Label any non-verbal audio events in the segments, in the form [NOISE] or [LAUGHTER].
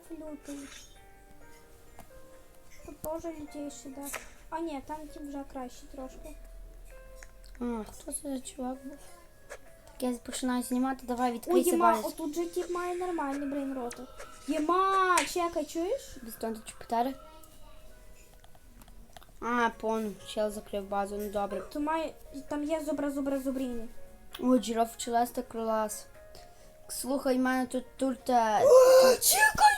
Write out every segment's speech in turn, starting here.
лютий. Тут теж лютейший, да. А ні, там ті вже краще трошки. А, хто це за чувак був? Так я починаю знімати, давай Ой, відкрийся єма, базис. отут же тип має нормальні брейнроти. Єма, чекай, чуєш? Дістань чупитери. А, пон, чел закрив базу, ну добре. То має, там є зубра, зубра, зубріні. О, джирав челеста кролас. Слухай, в мене тут тут. е, [GASPS] Чекай!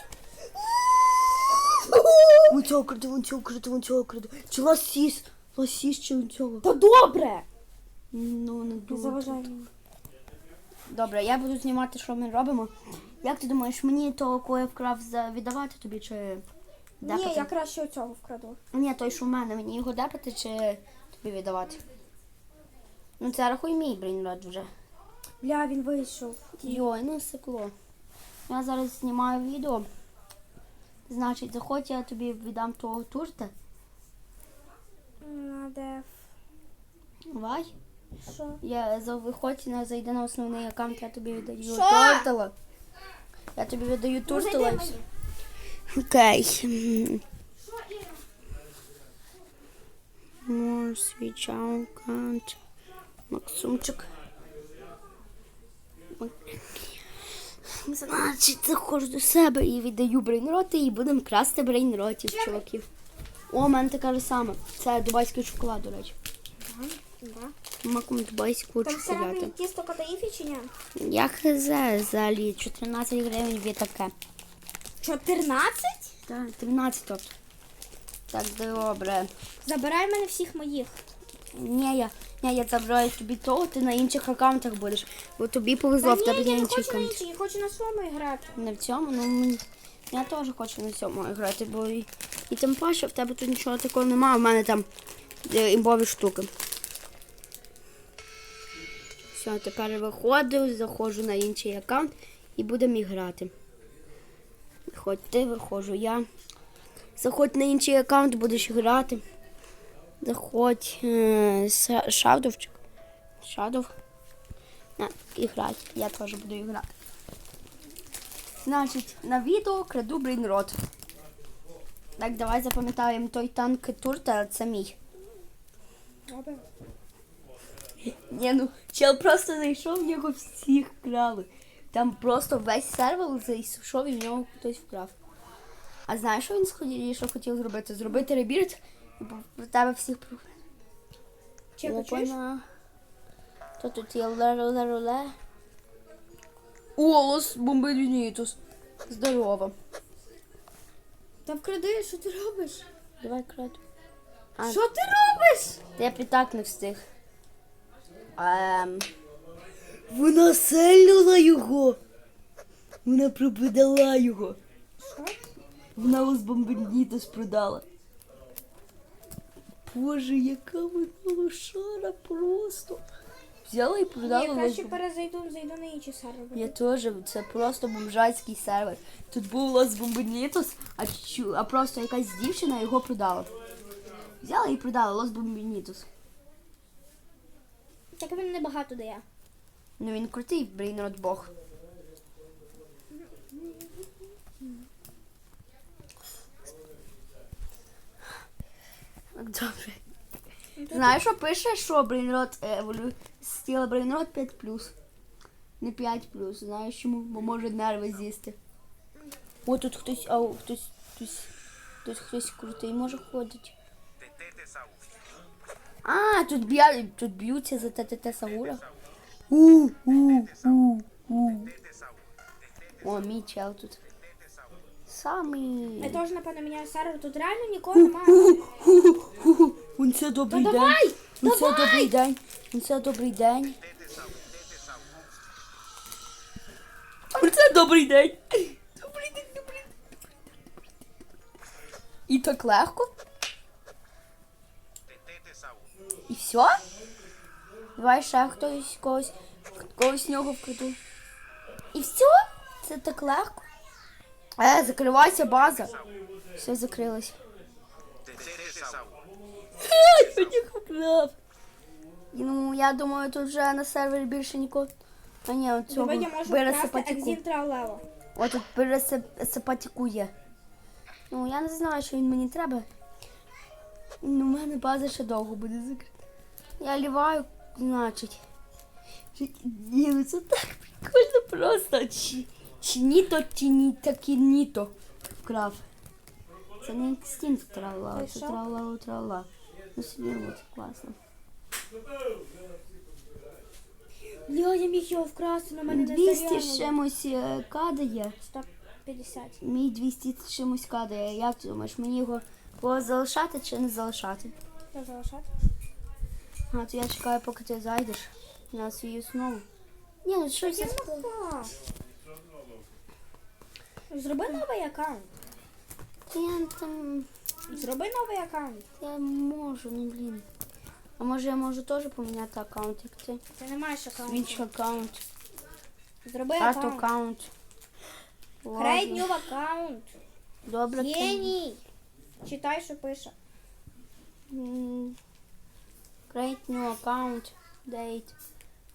Вон цього краду, вон цього краду, вон цього краду. Чи ласіс? Ласіс чи вон цього? Та добре! Ну, не Не дуже. заважай мені. Добре, я буду знімати, що ми робимо. Як ти думаєш, мені того, кого я вкрав, за- віддавати тобі чи депати? Ні, я краще оцього вкраду. Ні, той, що в мене, мені його депати чи тобі віддавати? Ну це рахуй мій брейнрод вже. Бля, він вийшов. Йой, ну секло. Я зараз знімаю відео. Значить, заходь, я тобі віддам того турта. На де? Давай. Що? Я за виходь на зайди на основний аккаунт, я тобі віддаю Що? Я тобі віддаю Ну, і все. Окей. More свіча, аккаунт. Максумчик. Значить, заходжу до себе і віддаю брейнроти і будемо красти брейнротів, чуваків. О, у мене така ж сама. Це дубайський шоколад, до речі. Да. Маком дубайську Там всередині тісто катаїфі чи ні? Я хз взагалі 14 гривень є таке. 14? Так, 13 тобто. Так, добре. Забирай в мене всіх моїх. Ні, я, ні, я забираю тобі того, ти на інших аккаунтах будеш. Бо тобі повезло, в Та тебе ні, є я не інший хочу на аккаунт. іншій, я хочу на своєму грати. Не в цьому, ну мені- я теж хочу на цьому грати, бо і, і тим паче в тебе тут нічого такого немає, в мене там е, імбові штуки. Все, тепер я виходжу, заходжу на інший аккаунт і будемо і грати. Виходь ти, виходжу я. Заходь на інший аккаунт, будеш грати. Заходь Са- Шадовчик. Шадов. На, і грати. Я теж буду і грати. Значить, на відео краду брейнрот. Так, давай запам'ятаємо той танк турта, це мій. Добре. Ні, ну чел просто зайшов, в нього всіх крали. Там просто весь сервер зайшов і в нього хтось вкрав. А знаєш, що він сходив, що хотів зробити? Зробити ребірт в тебе всіх Чекай, чуєш? То тут є ле-ле-ле. Олос бомбелінітус. Здорово. Та вкради, що ти робиш? Давай крат. А, Що ти робиш? Та я б і так не встиг. Ем... Вона селила його. Вона продала його. Що? Вона ось бомбендітос продала. Боже, яка вона лошара просто. Взяла і продала. Ось краще перезайду, зайду на інший сервер. Я теж, це просто бомжацький сервер. Тут був Лос Бомбенітос, а, чу, а просто якась дівчина його продала. Взяла і продала Лос Бомбенітос. Так він небагато дає. Ну він крутий, брейнрод Бог. Так, Добре. Знаєш, що пише, що брейнрод еволю... стіла брейнрод 5 Не 5 Знаєш чому? Бо може нерви з'їсти. О, тут хтось, ау, хтось, хтось, тут хтось крутий може ходить. А, тут, б'я, тут б'ються за ТТТ Саура. У, у, у, у. О, мій чел тут. Самий. Я теж, напевно, міняю сервер. Тут реально нікого немає. Це добрий день. давай, Он це добрий день. Он це добрий день. Он це добрий день. Добрий день, добрий день. І так легко. І все? Давай ще хтось когось, когось нього вкраду. І все? Це так легко. Е, закривайся база. Все вкрав. [LAUGHS] Ну, я думаю, тут вже на сервері більше нікого. А ні, от цього Давай я можу виросли вкрасти патіку. екзін тралево. О, тут пересипатікує. Ну, я не знаю, що він мені треба. Ну, у мене база ще довго буде закрита. Я ліваю, значить. Ні, ну це так прикольно просто. Чи, ніто, чи ні, такі ніто вкрав. Це не інстинкт трала, це що? трала трала. Ну, сиділо, це класно. Бля, я міг його вкрасти, на мене 200 з чимось е, кадає. 150. Мій 200 з чимось кадає. Як ти думаєш, мені його було залишати чи не залишати? Що залишати? А, то я чекаю, поки ти зайдеш на свою основу. Ні, ну щось. я Ага. Зроби новий аккаунт. Я там. Зроби новий аккаунт. Я можу, ну блін. А може я можу теж поміняти аккаунт, як ти? Ти не маєш аккаунту. Switch аккаунт, Зроби арт аккаунт. аккаунт. Create new аккаунт. Добре. Геній. Читай, що пише. М, Create new account. Date.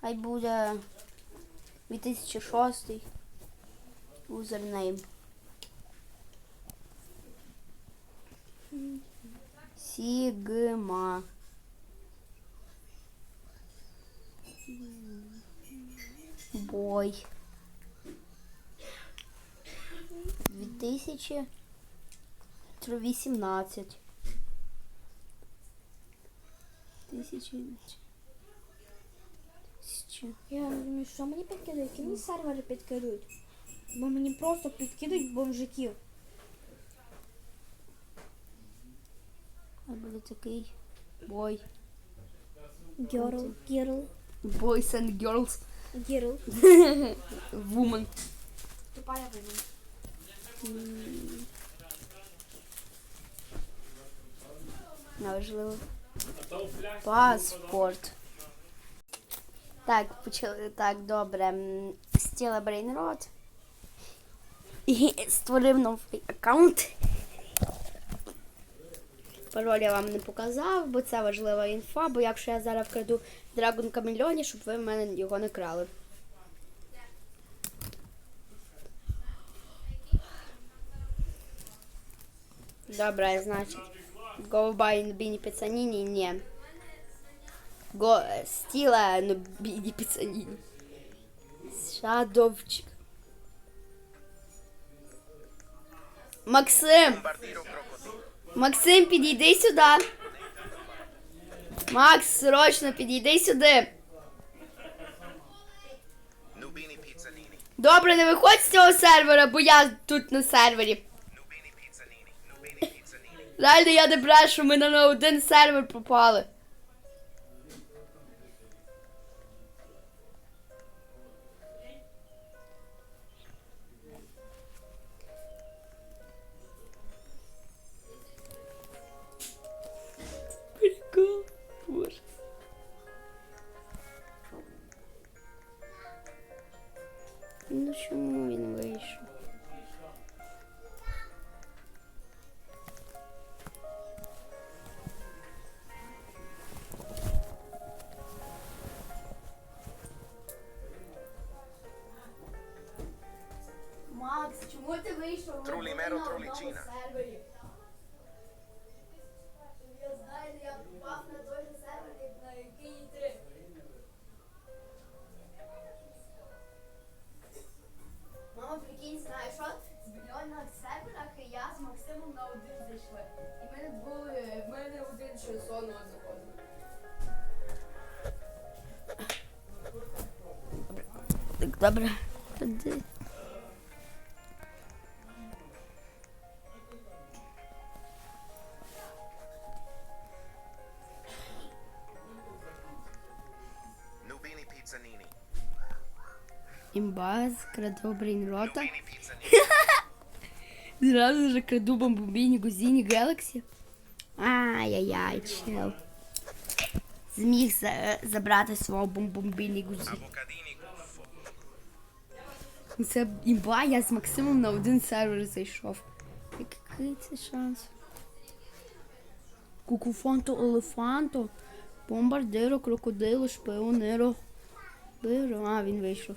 Хай буде 2006. Username. Сігма. Бой. 2018. Тисячі. Я не розумію, що мені підкидують? Мені сервери підкидують? Бо мені просто підкидують бомжиків. Хай буде такий бой. Герл, герл, Boys and girls. герл. [LAUGHS] Woman. Тупая вина. Неважливо. Паспорт. Так, почали так, добре. М, Стіла Брейнрот. І [LAUGHS] створив новий аккаунт. Пароль я вам не показав, бо це важлива інфа, бо якщо я зараз вкраду Драгон Камельоні, щоб ви в мене його не крали. Добре, значить. Go buy Нубіні Піцаніні, ні. Го стіла Нубіні Піцаніні. Шадовчик. Максим! Максим, підійди сюди. Макс, срочно підійди сюди. Добре, не виходь з цього сервера, бо я тут на сервері. Реально я не брешу, ми на один сервер попали. Добре. Тоді. Імбаз, [LAUGHS] краду брейнрота. Зразу же краду бомбобіні Гузіні Гелаксі. Ай-яй-яй, чел. Зміг забрати свого бомбомбіні Гузі. Це імба, я з Максимом на один сервер зайшов. Який це шанс? Кукуфонто, елефанто, бомбардиро, крокодило, шпіонеро. Биро. А, він вийшов.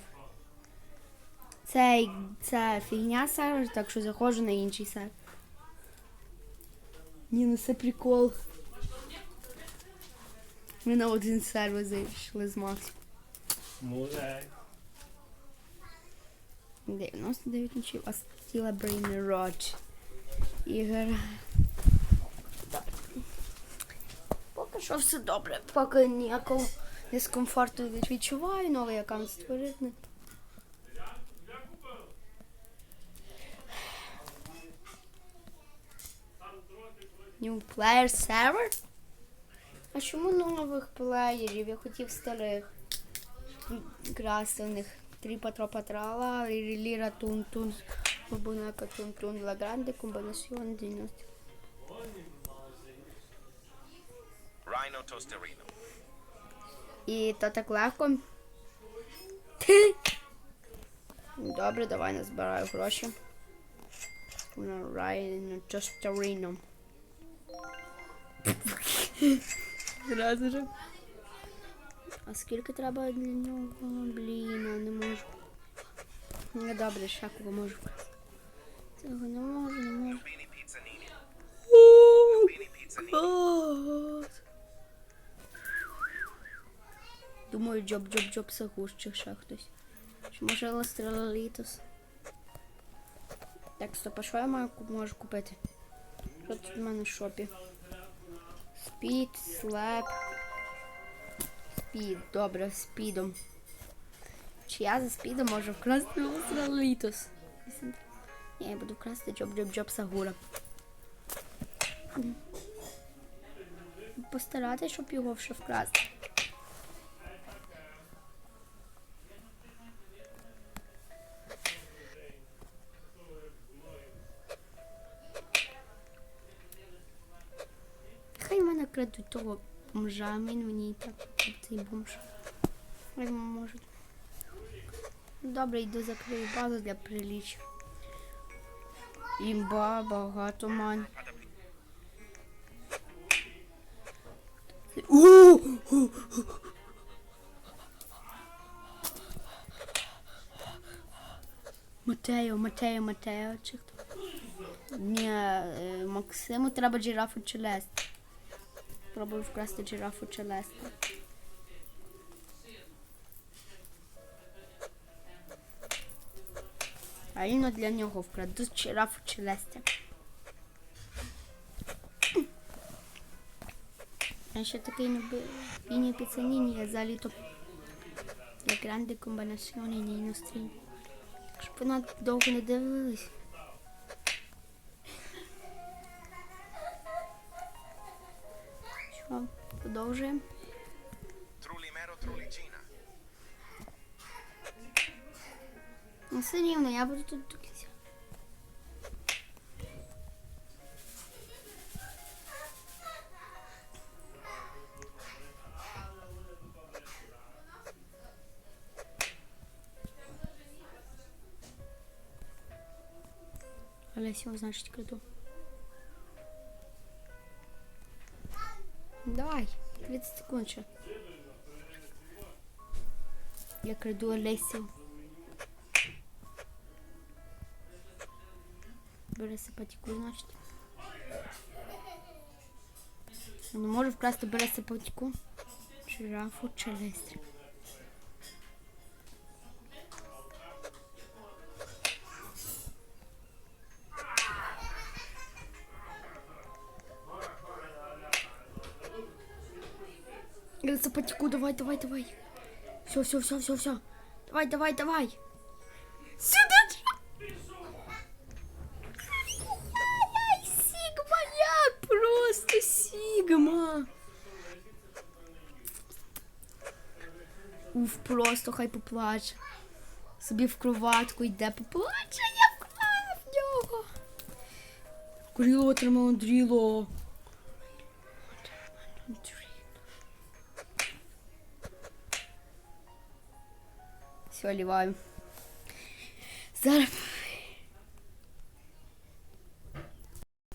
Цей, це фігня сервер, так що заходжу на інший сервер. Ні, ну це прикол. Ми на один сервер зайшли з Максом. Може. 99 нічів, а стіла Брейн Родж. Ігор. Поки що все добре. Поки ніякого дискомфорту не відчуваю, новий аккаунт створити. New player server? А чому нових плеєрів? Я хотів старих. Красти у них три патро патрала, ліра тун тун, бабунака тун тун, ла гранде, комбінаціон 90. Rhino Tosterino. І то так легко. Добре, давай назбираю гроші. На Райну Тостеріно. Зразу же. А скільки треба для нього? Блін, я не можу. Ну добре, ще кого можу. Цього не можу, не можу. Клас. Думаю, джоб джоб джоб Сагуш чи ще хтось. Чи може Ластралітос? Так, стоп, а що я маю можу купити? Що тут в мене в шопі? Спід, слеп. Спід, добре, спідом. Чи я за спідом можу вкрасти Ластралітос? Ні, я буду вкрасти джоб джоб джоб Сагура. Постаратися, щоб його вже вкрасти. Хай мене крадуть того бомжа, він мені так цей бомж. Хай можуть. Добре, йду закрию базу для приліччя. Імба, багато мань. О! Матео, Матео, Матео, чи хто? Ні, е, Максиму треба джирафу Челест. Пробую вкрасти джирафу Челеста. А іно для нього вкраду джирафу Челестя. Я ще такий не піцаніні, я заліто для гранди комбінаціони не nostri. Щоб ви нас довго не дивились. Що, продовжуємо? Все рівно, я буду тут до кінця. Але значить, краду. Давай, 30 секунд ще. Я краду Олесю. Бери сипатіку, значить. Я не можу вкрасти бере сипатіку. Жирафу челестрі. Я сипатіку, давай, давай, давай. Все, все, все, все, все. Давай, давай, давай. Уф, просто хай поплаче. Собі в кроватку йде, поплаче, я в нього. Отримало дріло. Все, ліваю. Зараз